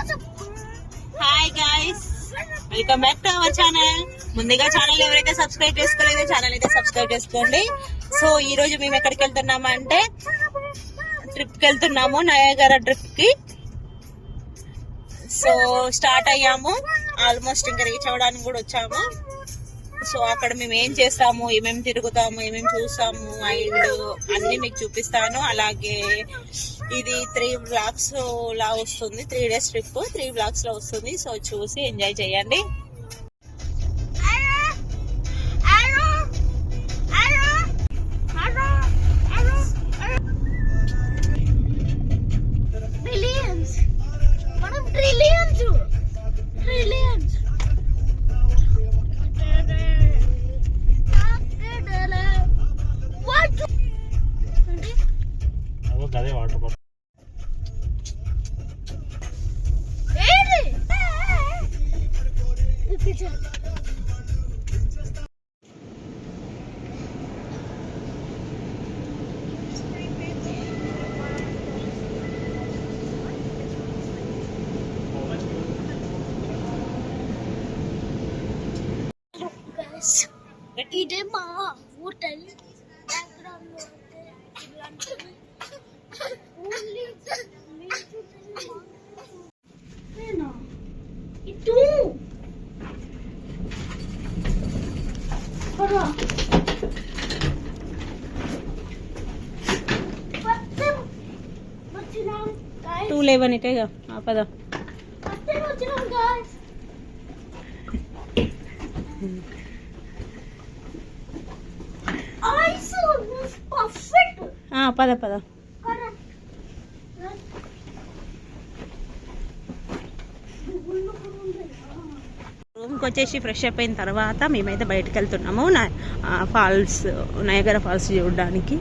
Hi guys welcome back to our channel ముందుగా channel ఎవరైతే subscribe చేసుకోలేదో ఛానల్ అయితే సబ్స్క్రైబ్ చేసుకోండి. సో ఈ రోజు మేము ఎక్కడికి వెళ్తున్నామా అంటే ట్రిప్కి వెళ్తున్నాము నయాగర ట్రిప్కి. సో స్టార్ట్ అయ్యాము. ఆల్మోస్ట్ ఇంకా రీచ్ అవ్వడానికి కూడా వచ్చాము. సో అక్కడ మేము ఏం చేస్తాము ఏమేమి తిరుగుతాము ఏమేమి చూస్తాము అండ్ అన్ని మీకు చూపిస్తాను. అలాగే ఇది త్రీ బ్లాక్స్ లా వస్తుంది త్రీ డేస్ ట్రిప్ త్రీ బ్లాక్స్లో వస్తుంది. సో చూసి ఎంజాయ్ చేయండి. అదే వాటర్ బాటిల్. ఇదే మా హోటల్ బ్యాక్గ్రౌండ్లో అయితే ఇలాంటి ఓన్లీ ఇటు పరా పత్తం వచ్చినాం టూ పద. పద పద. రూమ్కి వచ్చేసి ఫ్రెష్ అప్ అయిన తర్వాత మేమైతే బయటకు వెళ్తున్నాము. ఫాల్స్ నయగర ఫాల్స్ చూడడానికి.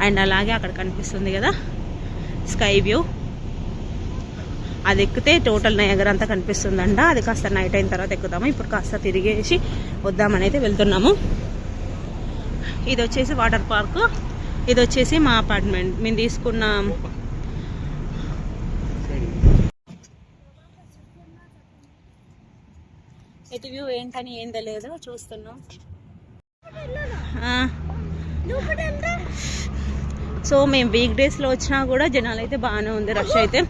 అండ్ అలాగే అక్కడ కనిపిస్తుంది కదా స్కై వ్యూ. అది ఎక్కితే టోటల్ నయగర్ అంతా కనిపిస్తుందంట. అది కాస్త నైట్ అయిన తర్వాత ఎక్కుతాము ఇప్పుడు కాస్త తిరిగేసి వద్దామని అయితే వెళ్తున్నాము. ఇది వచ్చేసి వాటర్ పార్క్. ఇది వచ్చేసి మా అపార్ట్మెంట్. మేము తీసుకున్న ఎటు వ్యూ ఏంటని ఏం తెలియదు. చూస్తున్నాం. సో మేము వీక్ డేస్లో వచ్చినా కూడా జనాలు అయితే బాగానే ఉంది. రష్ అయితే.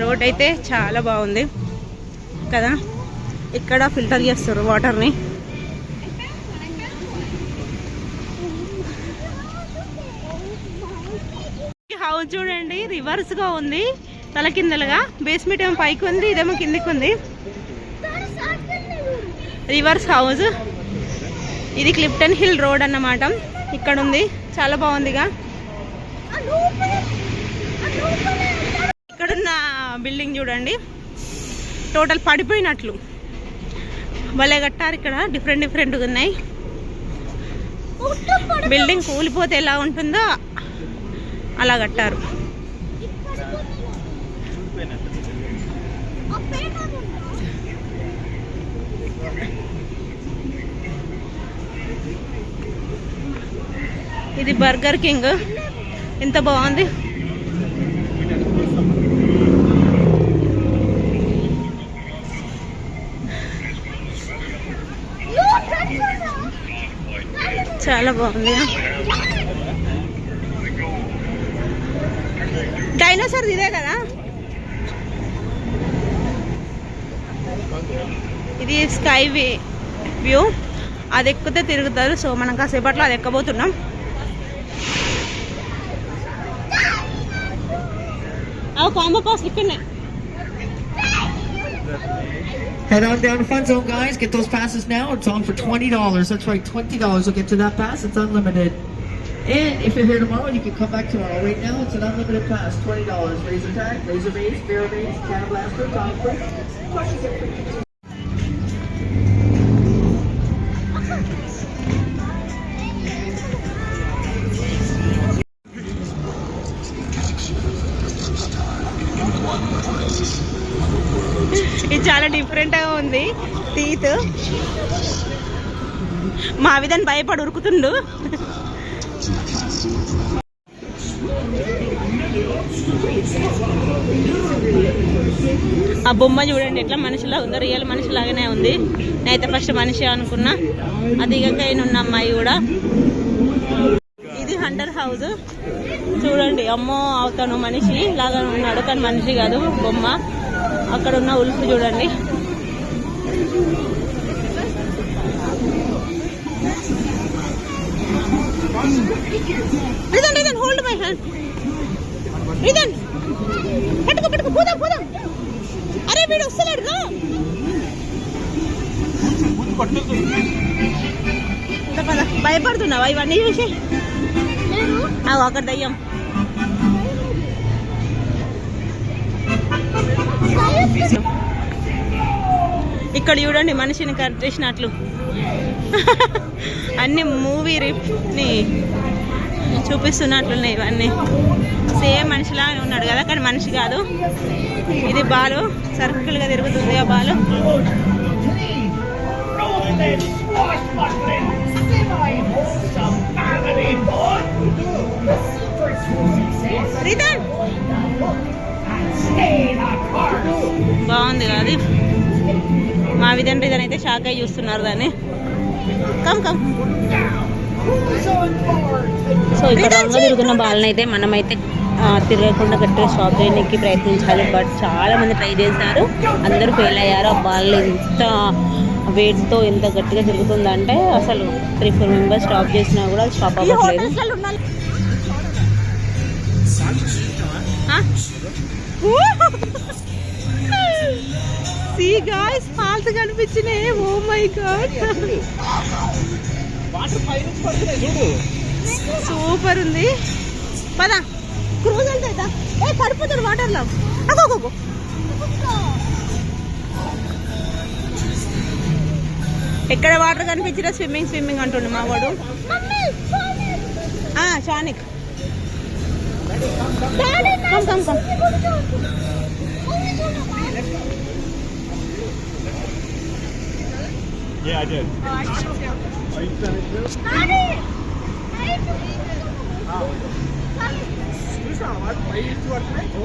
రోడ్ అయితే చాలా బాగుంది కదా? ఇక్కడ ఫిల్టర్ చేస్తారు వాటర్ని హౌస్ చూడండి ఉంది తల కిందలుగా బేస్మెంట్ ఏమో పైకి ఉంది ఇదేమో కిందికి ఉంది. రివర్స్ హౌస్ ఇది క్లిప్టన్ హిల్ రోడ్ అన్నమాట. ఇక్కడ ఉంది. చాలా బాగుందిగా. ఇక్కడున్న బిల్డింగ్ చూడండి. టోటల్ పడిపోయినట్లు. భలే కట్టారు ఇక్కడ. డిఫరెంట్ డిఫరెంట్గా ఉన్నాయి. బిల్డింగ్ కూలిపోతే ఎలా ఉంటుందో అలా కట్టారు. ఇది బర్గర్ కింగ్. ఎంత బాగుంది. చాలా బాగుంది. డైనోసార్ ఇదే కదా? ఇది స్కై వ్యూ అది ఎక్కితే తిరుగుతారు సో మనం కాసేపట్లో అది ఎక్కబోతున్నాం కాంబో పాస్ ఇక్కడనే Head on down to Fun Zone, guys. Get those passes now. It's on for twenty dollars. That's right, twenty dollars. will get to that pass. It's unlimited. And if you're here tomorrow, you can come back tomorrow. Right now, it's an unlimited pass. Twenty dollars. Laser tag, laser base, bear base, cannon blaster, top first మా విధాన్ని భయపడి ఉరుకుతుండు. ఆ బొమ్మ చూడండి ఎట్లా మనిషిలా ఉందో real మనిషిలాగానే ఉంది. నేనైతే ఫస్ట్ మనిషి అనుకున్నా. అది ఇక ఉన్న అమ్మాయి కూడా. ఇది హంటర్ హౌస్ చూడండి అమ్మో అవుతాను మనిషి లాగా ఉన్నాడు. కానీ మనిషి కాదు బొమ్మ. అక్కడ ఉన్న ఉల్ఫ్ చూడండి. Ridhan Ridhan hold my hand Ridhan పట్టుకో పట్టుకో పోదాం పోదాం. అరే వీడు వస్తలేడు రా. భయపడుతున్నావా ఇవన్నీ చూసి? నేను అవి అక్కడ దయ్యం ఇక్కడ చూడండి మనిషిని కట్ చేసినట్లు. అన్ని మూవీ రిప్ని చూపిస్తున్నట్లున్నాయి ఇవన్నీ. సేమ్ మనిషిలాగానే ఉన్నాడు కదా కానీ మనిషి కాదు. ఇది బాలు సర్కిల్గా తిరుగుతుంది ఆ బాలు. బాగుంది కదా మా విధంగా రిటర్న్ అయితే షాక్ అయి చూస్తున్నారు దాన్ని. కమ్ కమ్ సో ఇక్కడ రంగు తిరుగుతున్న బాల్ని అయితే మనమైతే తిరగకుండా గట్టిగా స్టాప్ చేయడానికి ప్రయత్నించాలి. బట్ చాలా మంది ట్రై చేశారు. అందరూ ఫెయిల్ అయ్యారు. ఆ బాల్ ఎంత వెయిట్తో ఎంత గట్టిగా తిరుగుతుందంటే అసలు త్రీ ఫోర్ మెంబర్స్ స్టాప్ చేసినా కూడా స్టాప్ అవ్వట్లేదు. సీ గాయ్స్ ఫాల్స్ కనిపించినాయి. ఓ మై గాడ్ సూపర్ ఉంది. పద. క్రూజ్ వెళ్తా ఏ పడిపోతాడు వాటర్లో అగోగో ఎక్కడ వాటర్ కనిపించినా స్విమ్మింగ్ స్విమ్మింగ్ అంటుండు మా వాడు. ఆ, Shanik come come come Yeah, I did.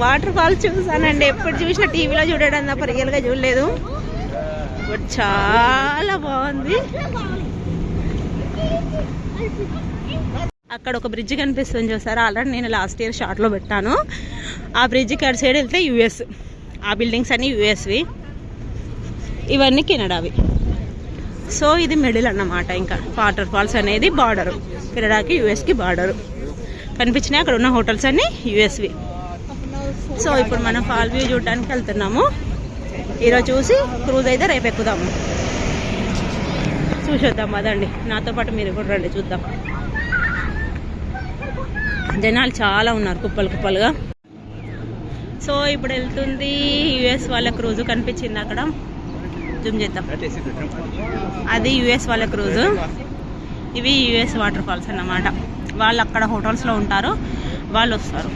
Water fall చూసానండి. ఎప్పుడు చూసినా టీవీలో చూడడం తప్ప రియల్గా చూడలేదు. చాలా బాగుంది. అక్కడ ఒక బ్రిడ్జ్ కనిపిస్తుంది చూసారా? ఆల్రెడీ నేను లాస్ట్ ఇయర్ షార్ట్లో పెట్టాను. ఆ బ్రిడ్జ్కి అటు సైడ్ వెళ్తే యూఎస్ ఆ బిల్డింగ్స్ అన్నీ యూఎస్వి ఇవన్నీ కెనడావి. సో ఇది మిడిల్ అన్నమాట ఇంకా. వాటర్ ఫాల్స్ అనేది బార్డరు. కెనడాకి యూఎస్కి బార్డరు. కనిపించినాయి అక్కడ ఉన్న హోటల్స్ అన్నీ యూఎస్వి. సో ఇప్పుడు మనం ఫాల్ వ్యూ చూడడానికి వెళ్తున్నాము. ఈరోజు చూసి క్రూజ్ అయితే రేపు ఎక్కుదాము. చూసొద్దాం అదండి నాతో పాటు మీరు కూడా రండి చూద్దాం. జనాలు చాలా ఉన్నారు కుప్పలు కుప్పలుగా. సో ఇప్పుడు వెళ్తుంది యుఎస్ వాళ్ళ క్రూజు కనిపించింది అక్కడ. జూమ్ చేద్దాం. అది యుఎస్ వాళ్ళ క్రూజు ఇవి యుఎస్ వాటర్ ఫాల్స్ అన్నమాట. వాళ్ళు అక్కడ హోటల్స్లో ఉంటారు. వాళ్ళు వస్తారు.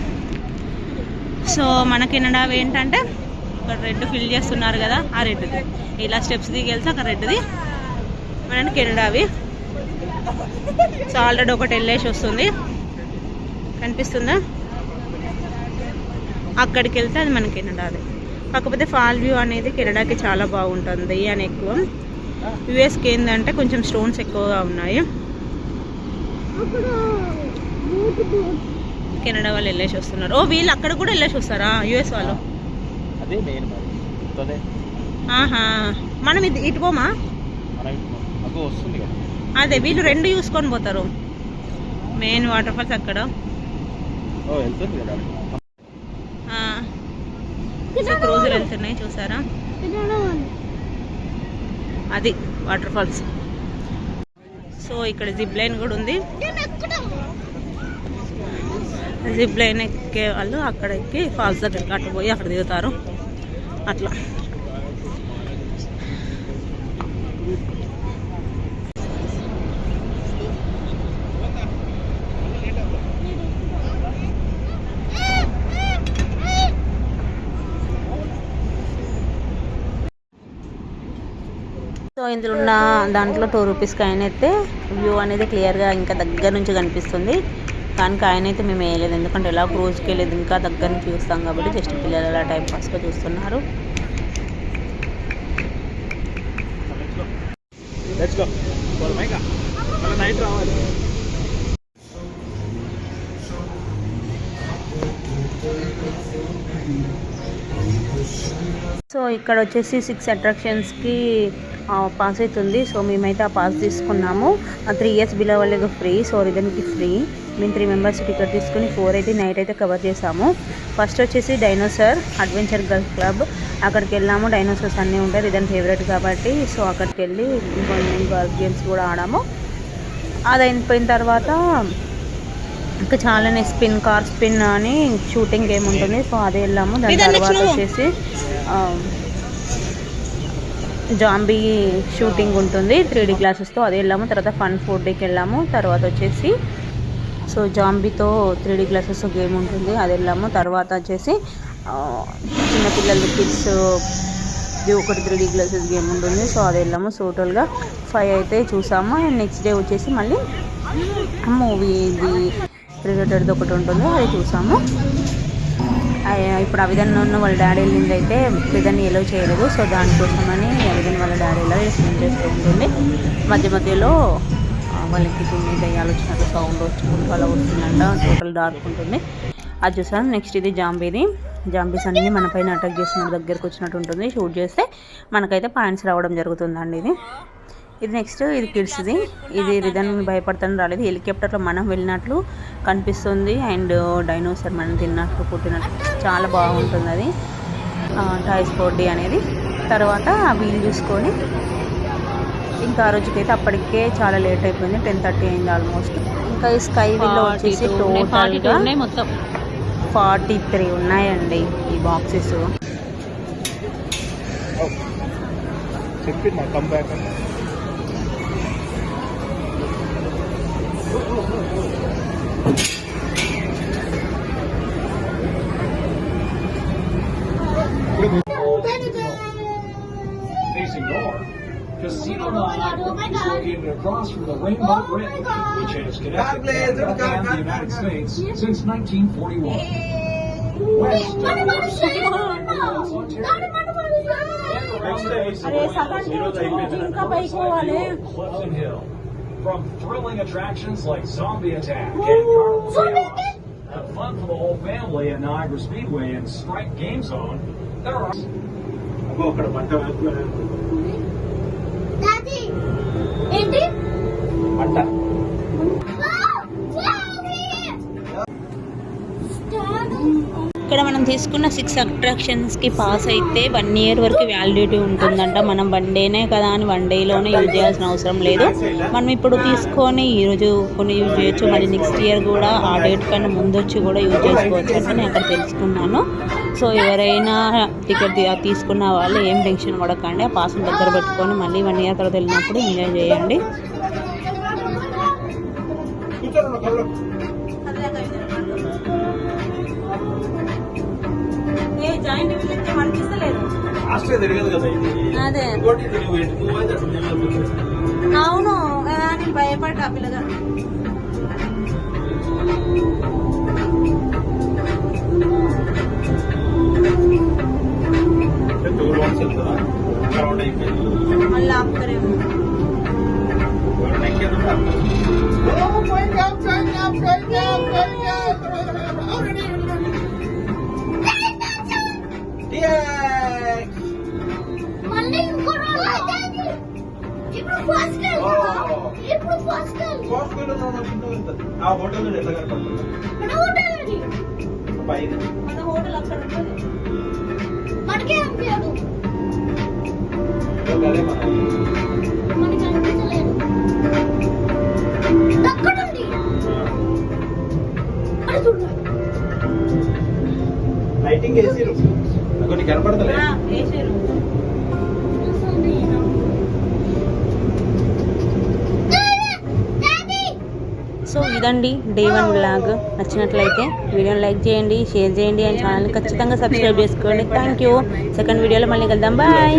సో మన కెనడా ఏంటంటే ఇక్కడ రెడ్ ఫిల్ చేస్తున్నారు కదా ఆ రెడ్ది. ఇలా స్టెప్స్ దిగి వెళ్తే అక్కడ రెడ్ది. మన కెనడావి సో ఆల్రెడీ ఒకటి వెళ్ళేసి వస్తుంది. కనిపిస్తుందా? అక్కడికి వెళ్తే అది మన కెనడాది. కాకపోతే ఫాల్ వ్యూ అనేది కెనడాకి చాలా బాగుంటుంది అని ఎక్కువ. యుఎస్కి ఏంటంటే కొంచెం స్టోన్స్ ఎక్కువగా ఉన్నాయి. కెనడా వాళ్ళు వెళ్ళేసి వస్తున్నారు. ఓ వీళ్ళు అక్కడ కూడా వెళ్ళేసి వస్తారా? యుఎస్ వాళ్ళు? ఆహా. మనం ఇది ఇటు పోమా? అదే వీళ్ళు రెండు చూసుకొని పోతారు. మెయిన్ వాటర్ ఫాల్స్ అక్కడ. సో క్రూజులు వెళ్తున్నాయి చూసారా? అది వాటర్ ఫాల్స్ సో ఇక్కడ జిప్ లైన్ కూడా ఉంది. జిప్ లైన్ ఎక్కే వాళ్ళు అక్కడ ఎక్కి ఫాల్స్ దగ్గరికి అటు పోయి అక్కడ దిగుతారు. అట్లా సో ఇందులో ఉన్న దాంట్లో టూ రూపీస్ కాయిన్ అయితే వ్యూ అనేది క్లియర్గా ఇంకా దగ్గర నుంచి కనిపిస్తుంది. కానీ కాయిన్ అయితే మేము వేయలేదు. ఎందుకంటే ఎలా క్రూజ్కి వెళ్ళేది ఇంకా దగ్గర నుంచి చూస్తాం కాబట్టి జస్ట్ పిల్లలు అలా టైం పాస్గా చూస్తున్నారు. నైట్ సో ఇక్కడ వచ్చేసి సిక్స్ అట్రాక్షన్స్కి పాస్ అవుతుంది. సో మేమైతే ఆ పాస్ తీసుకున్నాము. ఆ త్రీ ఇయర్స్ బిలో వాళ్ళకి ఫ్రీ సో రిదన్కి ఫ్రీ మేము త్రీ మెంబర్స్ టికెట్ తీసుకుని ఫోర్ అయితే నైట్ అయితే కవర్ చేసాము ఫస్ట్ వచ్చేసి డైనోసార్ అడ్వెంచర్ గర్ల్స్ క్లబ్ అక్కడికి వెళ్ళాము. డైనోసార్స్ అన్నీ ఉంటాయి. రిదన్ ఫేవరెట్ కాబట్టి సో అక్కడికి వెళ్ళి ఇంకొన్ని గర్ల్స్ గేమ్స్ కూడా ఆడాము. అది అయిపోయిన తర్వాత ఇంకా చాలానే స్పిన్ కార్ స్పిన్ అని షూటింగ్ గేమ్ ఉంటుంది సో అది వెళ్ళాము. దాని తర్వాత వచ్చేసి జాంబీ షూటింగ్ ఉంటుంది. త్రీ డీ గ్లాసెస్తో అది వెళ్ళాము. తర్వాత ఫన్ ఫుడ్ డేకి వెళ్ళాము. తర్వాత వచ్చేసి సో జాంబీతో త్రీ డీ గ్లాసెస్ గేమ్ ఉంటుంది. అది వెళ్ళాము. తర్వాత వచ్చేసి చిన్నపిల్లలు కిడ్స్ ఇది ఒకటి త్రీ డీ గ్లాసెస్ గేమ్ ఉంటుంది. సో అది వెళ్ళాము. సో టోటల్గా ఫైవ్ అయితే చూసాము. అండ్ నెక్స్ట్ డే వచ్చేసి మళ్ళీ మూవీ ఇది. క్రికెటర్ది ఒకటి ఉంటుంది అది చూసాము. ఆ, ఇప్పుడు అవిధన్ ఉన్న వాళ్ళ డాడీ వెళ్ళింది అయితే విధాన్ని ఎలో చేయలేదు. సో దానికోసమని అవిధన్ వాళ్ళ డాడీ ఇలా స్పెండ్ చేస్తూ ఉంటుంది. మధ్య మధ్యలో వాళ్ళకి తిని దయ్యాలు వచ్చినట్టు సౌండ్ వచ్చుకుంటూ అలా వస్తుందంట. టోటల్ డార్క్ ఉంటుంది అది చూసాను నెక్స్ట్ ఇది జాంబీది. జాంబీస్ అన్నీ మన పైన అటాక్ చేసిన దగ్గరకు వచ్చినట్టు ఉంటుంది. షూట్ చేస్తే మనకైతే పాయింట్స్ రావడం జరుగుతుందండి ఇది. ఇది నెక్స్ట్ ఇది కిడ్స్ది ఇది రిధన్ భయపడతాను రాలేదు. హెలికాప్టర్లో మనం వెళ్ళినట్లు కనిపిస్తుంది. అండ్ డైనోసర్ మనం తిన్నట్లు పుట్టినట్లు చాలా బాగుంటుంది అది. టాయ్స్ ఫోర్డీ అనేది. తర్వాత వీల్ చూసుకొని ఇంకా ఆ రోజుకైతే అప్పటికే చాలా లేట్ అయిపోయింది. టెన్ థర్టీ అయింది ఆల్మోస్ట్. ఇంకా ఈ స్కై వీల్లో వచ్చేసి టోటల్గా మొత్తం. ఫార్టీ త్రీ ఉన్నాయండి ఈ బాక్సెస్. చెప్పింది Casino Niagara is located across from the Rainbow Bridge, which has connected Canada and the United States since 1941. West Clifton Hill. From thrilling attractions like Zombie Attack and Carnival Chaos, have fun for the whole family at Niagara Speedway and Strike Game Zone, there are మంట. ఇక్కడ మనం తీసుకున్న six అట్రాక్షన్స్కి pass అయితే one year వరకు validity ఉంటుందంట. మనం one డేనే కదా అని వన్ డేలోనే యూజ్ చేయాల్సిన అవసరం లేదు. మనం ఇప్పుడు తీసుకొని ఈరోజు కొన్ని యూజ్ చేయొచ్చు. మళ్ళీ నెక్స్ట్ ఇయర్ కూడా ఆ డేట్ కన్నా ముందు వచ్చి కూడా యూజ్ చేసుకోవచ్చు అంటే నేను అక్కడ తెలుసుకున్నాను. సో ఎవరైనా టికెట్ తీసుకున్న వాళ్ళు ఏం టెన్షన్ పడకండి. ఆ పాస్ని దగ్గర పెట్టుకొని మళ్ళీ వన్ ఇయర్ తర్వాత వెళ్ళినప్పుడు ఎంజాయ్ చేయండి. కూర్చోండి కళ్ళు ఆస్ట్రేలియా తిరగదు కదా ఇది. అదే. ఇంకోటి నిలబడు. అవును నేను భయపడ్డా పిల్లగా. అంటే టూ రౌండ్స్ వెళ్తుందా రౌండ్ అయిపోయింది మళ్ళీ ఆపుతారేమో ఎవరైనా ఎక్కేది ఉంటే మళ్ళీ ఇంకో రోజు అవుతుంది. ఇప్పుడు ఫస్ట్ ఇప్పుడు ఫస్ట్ ఆ హోటల్ ఎట్లా కనపడుతుంది మన హోటల్ అది పైన మన హోటల్ అక్కడ ఉంటుంది మనకే అనిపించదు ఇదండి డే వన్ బ్లాగ్ నచ్చినట్లయితే వీడియోని లైక్ చేయండి షేర్ చేయండి అండ్ ఛానల్ని ఖచ్చితంగా సబ్స్క్రైబ్ చేసుకోండి. థ్యాంక్ యూ సెకండ్ వీడియోలో మళ్ళీ కలుద్దాం. బాయ్